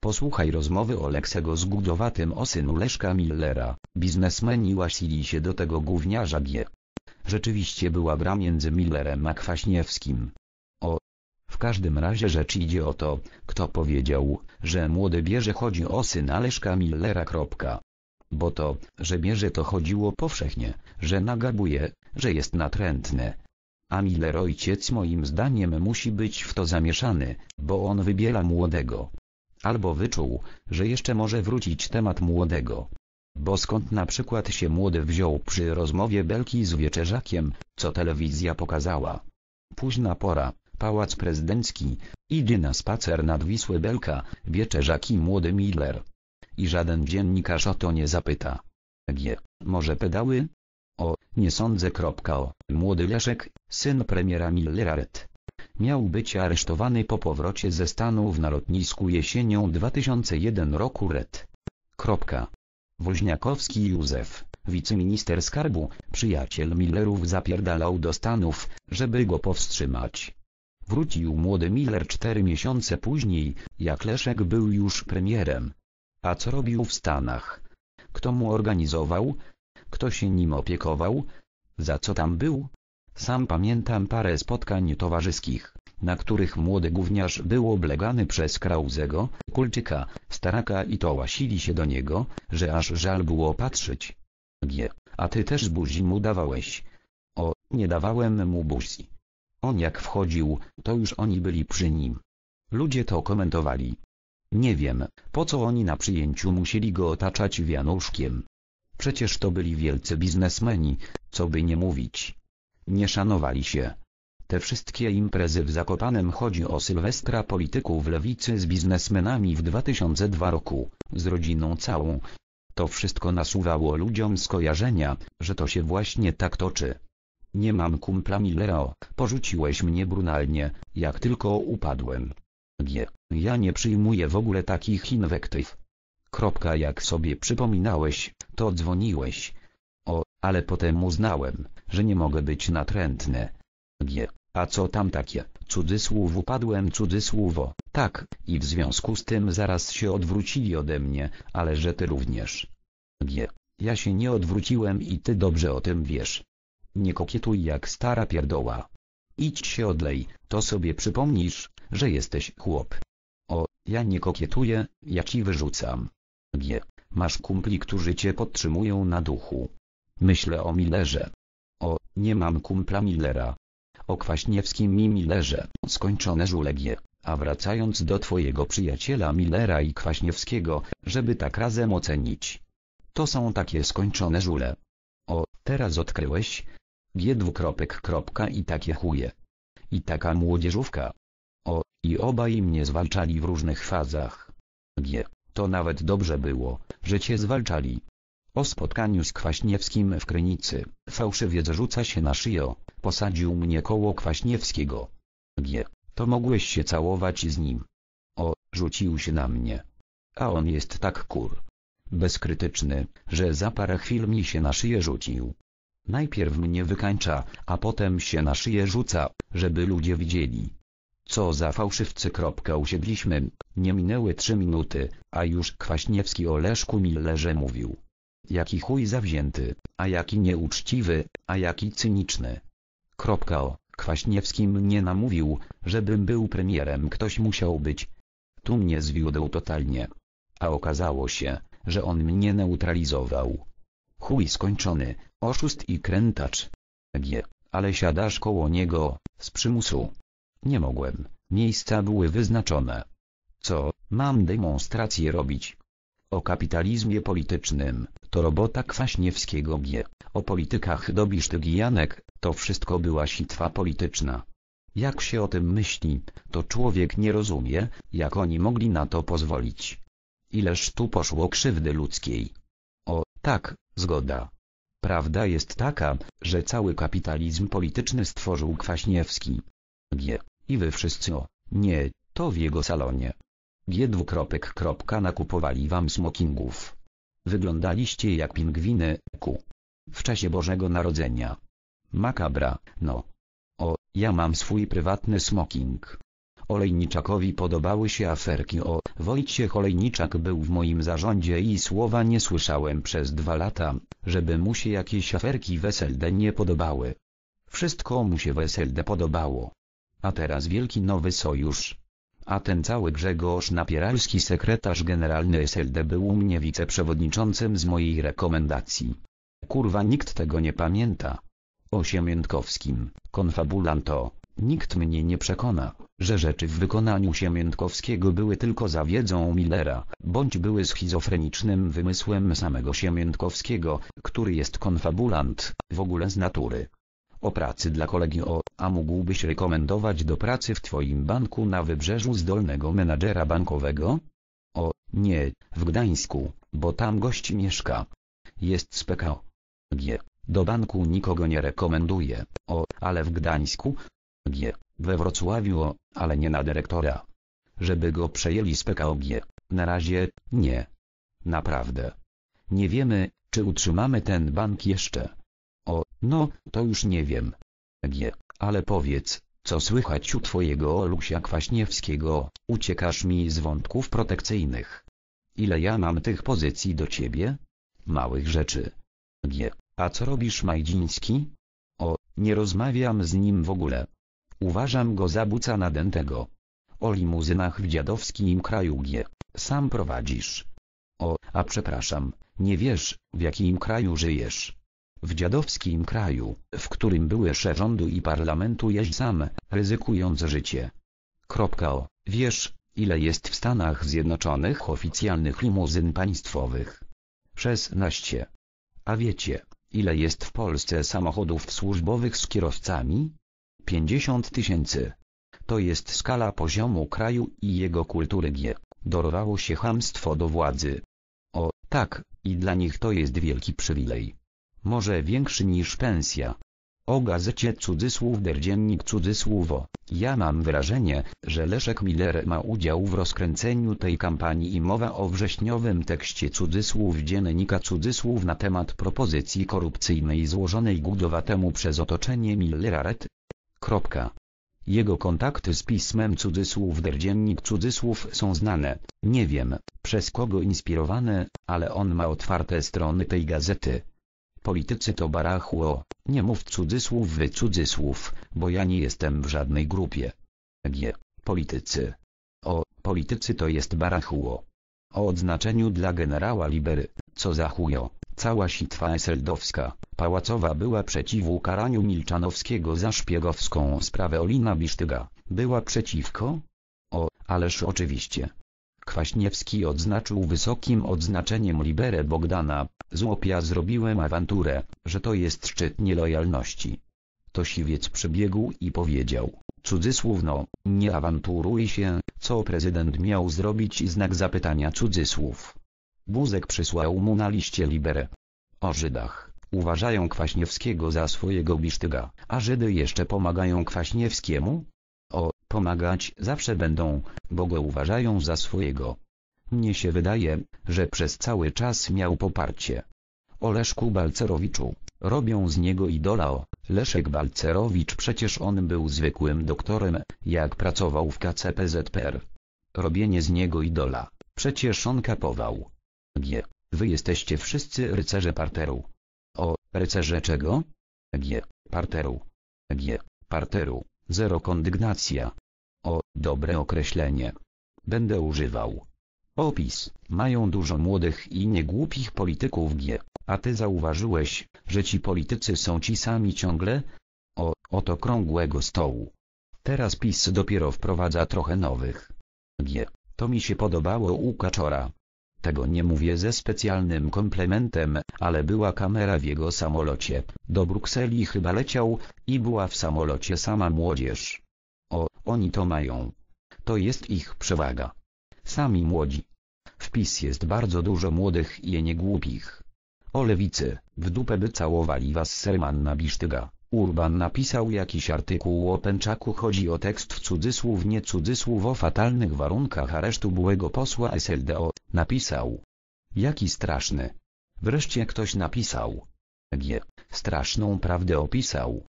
Posłuchaj rozmowy Oleksego z Gudowatym o synu Leszka Millera. Biznesmeni łasili się do tego gówniarza G. Rzeczywiście była gra między Millerem a Kwaśniewskim. O. W każdym razie rzecz idzie o to, kto powiedział, że młody bierze chodzi o syna Leszka Millera. Kropka. Bo to, że bierze to chodziło powszechnie, że nagabuje, że jest natrętny. A Miller ojciec moim zdaniem musi być w to zamieszany, bo on wybiera młodego. Albo wyczuł, że jeszcze może wrócić temat młodego. Bo skąd na przykład się młody wziął przy rozmowie Belki z Wieczerzakiem, co telewizja pokazała. Późna pora, pałac prezydencki, idzie na spacer nad Wisły Belka, Wieczerzak i młody Miller. I żaden dziennikarz o to nie zapyta. G. Może pedały? O, nie sądzę. O, młody Leszek, syn premiera Millera Red. Miał być aresztowany po powrocie ze Stanów na lotnisku jesienią 2001 roku Red. Kropka. Woźniakowski Józef, wiceminister skarbu, przyjaciel Millerów zapierdalał do Stanów, żeby go powstrzymać. Wrócił młody Miller cztery miesiące później, jak Leszek był już premierem. A co robił w Stanach? Kto mu organizował? Kto się nim opiekował? Za co tam był? Sam pamiętam parę spotkań towarzyskich, na których młody gówniarz był oblegany przez Krauzego, Kulczyka, Staraka i to łasili się do niego, że aż żal było patrzeć. G. A ty też buzi mu dawałeś. O, nie dawałem mu buzi. On jak wchodził, to już oni byli przy nim. Ludzie to komentowali. Nie wiem, po co oni na przyjęciu musieli go otaczać wianuszkiem. Przecież to byli wielcy biznesmeni, co by nie mówić. Nie szanowali się. Te wszystkie imprezy w Zakopanem chodzi o Sylwestra polityków lewicy z biznesmenami w 2002 roku, z rodziną całą. To wszystko nasuwało ludziom skojarzenia, że to się właśnie tak toczy. Nie mam kumpla Millera, porzuciłeś mnie brunalnie, jak tylko upadłem. G. Ja nie przyjmuję w ogóle takich inwektyw. Kropka jak sobie przypominałeś, to dzwoniłeś. Ale potem uznałem, że nie mogę być natrętny. G. A co tam takie, cudzysłów upadłem cudzysłowo, tak, i w związku z tym zaraz się odwrócili ode mnie, ale że ty również. G. Ja się nie odwróciłem i ty dobrze o tym wiesz. Nie kokietuj jak stara pierdoła. Idź się odlej, to sobie przypomnisz, że jesteś chłop. O, ja nie kokietuję, ja ci wyrzucam. G. Masz kumpli, którzy cię podtrzymują na duchu. Myślę o Millerze. O, nie mam kumpla Millera. O Kwaśniewskim i Millerze, skończone żulegie. A wracając do twojego przyjaciela Millera i Kwaśniewskiego, żeby tak razem ocenić. To są takie skończone żule. O, teraz odkryłeś? G dwukropek kropka i takie chuje. I taka młodzieżówka. O, i obaj mnie zwalczali w różnych fazach. G. To nawet dobrze było, że cię zwalczali. O spotkaniu z Kwaśniewskim w Krynicy, fałszywiec rzuca się na szyję, posadził mnie koło Kwaśniewskiego. G. To mogłeś się całować z nim. O, rzucił się na mnie. A on jest tak kur. Bezkrytyczny, że za parę chwil mi się na szyję rzucił. Najpierw mnie wykańcza, a potem się na szyję rzuca, żeby ludzie widzieli. Co za fałszywcy. Usiedliśmy, nie minęły trzy minuty, a już Kwaśniewski o Leszku Millerze mówił. Jaki chuj zawzięty, a jaki nieuczciwy, a jaki cyniczny. Kropka o, Kwaśniewski mnie namówił, żebym był premierem ktoś musiał być. Tu mnie zwiódł totalnie. A okazało się, że on mnie neutralizował. Chuj skończony, oszust i krętacz. G, ale siadasz koło niego, z przymusu. Nie mogłem, miejsca były wyznaczone. Co, mam demonstrację robić? O kapitalizmie politycznym, to robota Kwaśniewskiego G. O politykach dobisz ty Gijanek, to wszystko była sitwa polityczna. Jak się o tym myśli, to człowiek nie rozumie, jak oni mogli na to pozwolić. Ileż tu poszło krzywdy ludzkiej. O, tak, zgoda. Prawda jest taka, że cały kapitalizm polityczny stworzył Kwaśniewski. G. I wy wszyscy o, nie, to w jego salonie. G nakupowali wam smokingów. Wyglądaliście jak pingwiny, ku. W czasie Bożego Narodzenia. Makabra, no. O, ja mam swój prywatny smoking. Olejniczakowi podobały się aferki o Wojciech Olejniczak był w moim zarządzie i słowa nie słyszałem przez dwa lata, żeby mu się jakieś aferki w SLD nie podobały. Wszystko mu się w SLD podobało. A teraz wielki nowy sojusz. A ten cały Grzegorz Napieralski sekretarz generalny SLD był u mnie wiceprzewodniczącym z mojej rekomendacji. Kurwa nikt tego nie pamięta. O Siemiętkowskim, konfabulanto, nikt mnie nie przekona, że rzeczy w wykonaniu Siemiętkowskiego były tylko za wiedzą Millera, bądź były schizofrenicznym wymysłem samego Siemiętkowskiego, który jest konfabulant, w ogóle z natury. O pracy dla kolegi o, a mógłbyś rekomendować do pracy w twoim banku na wybrzeżu zdolnego menadżera bankowego? O, nie, w Gdańsku, bo tam gość mieszka. Jest z PKO. G. Do banku nikogo nie rekomenduję, o, ale w Gdańsku? G. We Wrocławiu o, ale nie na dyrektora. Żeby go przejęli z PKOG, na razie, nie. Naprawdę. Nie wiemy, czy utrzymamy ten bank jeszcze. O, no, to już nie wiem. G. Ale powiedz, co słychać u twojego Olusia Kwaśniewskiego, uciekasz mi z wątków protekcyjnych. Ile ja mam tych pozycji do ciebie? Małych rzeczy. G. A co robisz Majdziński? O, nie rozmawiam z nim w ogóle. Uważam go za buca nadętego. O limuzynach w dziadowskim kraju G. Sam prowadzisz. O, a przepraszam, nie wiesz, w jakim kraju żyjesz. W dziadowskim kraju, w którym były rządu i parlamentu jeźdź sam, ryzykując życie. Kropka o, wiesz, ile jest w Stanach Zjednoczonych oficjalnych limuzyn państwowych? 16. A wiecie, ile jest w Polsce samochodów służbowych z kierowcami? 50 tysięcy. To jest skala poziomu kraju i jego kultury G. Dorwało się chamstwo do władzy. O, tak, i dla nich to jest wielki przywilej. Może większy niż pensja. O gazecie cudzysłów der dziennik cudzysłowo. Ja mam wrażenie, że Leszek Miller ma udział w rozkręceniu tej kampanii i mowa o wrześniowym tekście cudzysłów dziennika cudzysłów na temat propozycji korupcyjnej złożonej Gudowatemu przez otoczenie Millera Red. Kropka. Jego kontakty z pismem cudzysłów der dziennik cudzysłów są znane, nie wiem, przez kogo inspirowane, ale on ma otwarte strony tej gazety. Politycy to barachło, nie mów cudzysłów wy cudzysłów, bo ja nie jestem w żadnej grupie. G. Politycy. O, politycy to jest barachło. O odznaczeniu dla generała Libery, co za chujo, cała sitwa eseldowska, pałacowa była przeciw ukaraniu Milczanowskiego za szpiegowską sprawę Olina Bisztyga, była przeciwko? O, ależ oczywiście. Kwaśniewski odznaczył wysokim odznaczeniem Liberę Bogdana, złopia zrobiłem awanturę, że to jest szczyt nielojalności. To siwiec przybiegł i powiedział, cudzysłów no, nie awanturuj się, co prezydent miał zrobić znak zapytania cudzysłów. Buzek przysłał mu na liście Liberę. O Żydach, uważają Kwaśniewskiego za swojego bisztyga, a Żydy jeszcze pomagają Kwaśniewskiemu? O, pomagać zawsze będą, bo go uważają za swojego. Mnie się wydaje, że przez cały czas miał poparcie. O Leszku Balcerowiczu, robią z niego idola o, Leszek Balcerowicz przecież on był zwykłym doktorem, jak pracował w KCPZPR. Robienie z niego idola, przecież on kapował. G. Wy jesteście wszyscy rycerze parteru. O, rycerze czego? G. Parteru. G. Parteru, zero kondygnacja. O, dobre określenie. Będę używał. Opis. Mają dużo młodych i niegłupich polityków G. A ty zauważyłeś, że ci politycy są ci sami ciągle? O, oto krągłego stołu. Teraz PiS dopiero wprowadza trochę nowych. G. To mi się podobało u Kaczora. Tego nie mówię ze specjalnym komplementem, ale była kamera w jego samolocie. Do Brukseli chyba leciał i była w samolocie sama młodzież. O, oni to mają. To jest ich przewaga. Sami młodzi. Wpis jest bardzo dużo młodych i niegłupich. O lewicy, w dupę by całowali was Serman na Bisztyga. Urban napisał jakiś artykuł o Pęczaku chodzi o tekst w cudzysłów nie cudzysłów o fatalnych warunkach aresztu byłego posła SLDO, napisał. Jaki straszny. Wreszcie ktoś napisał. G. Straszną prawdę opisał.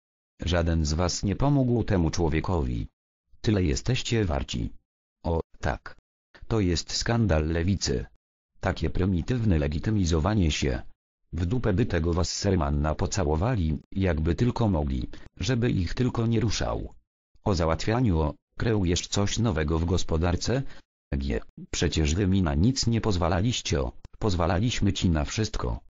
Żaden z was nie pomógł temu człowiekowi. Tyle jesteście warci. O, tak. To jest skandal lewicy. Takie prymitywne legitymizowanie się. W dupę by tego Wassermanna pocałowali, jakby tylko mogli, żeby ich tylko nie ruszał. O załatwianiu o, kreujesz coś nowego w gospodarce? G. Przecież wy mi na nic nie pozwalaliście o, pozwalaliśmy ci na wszystko.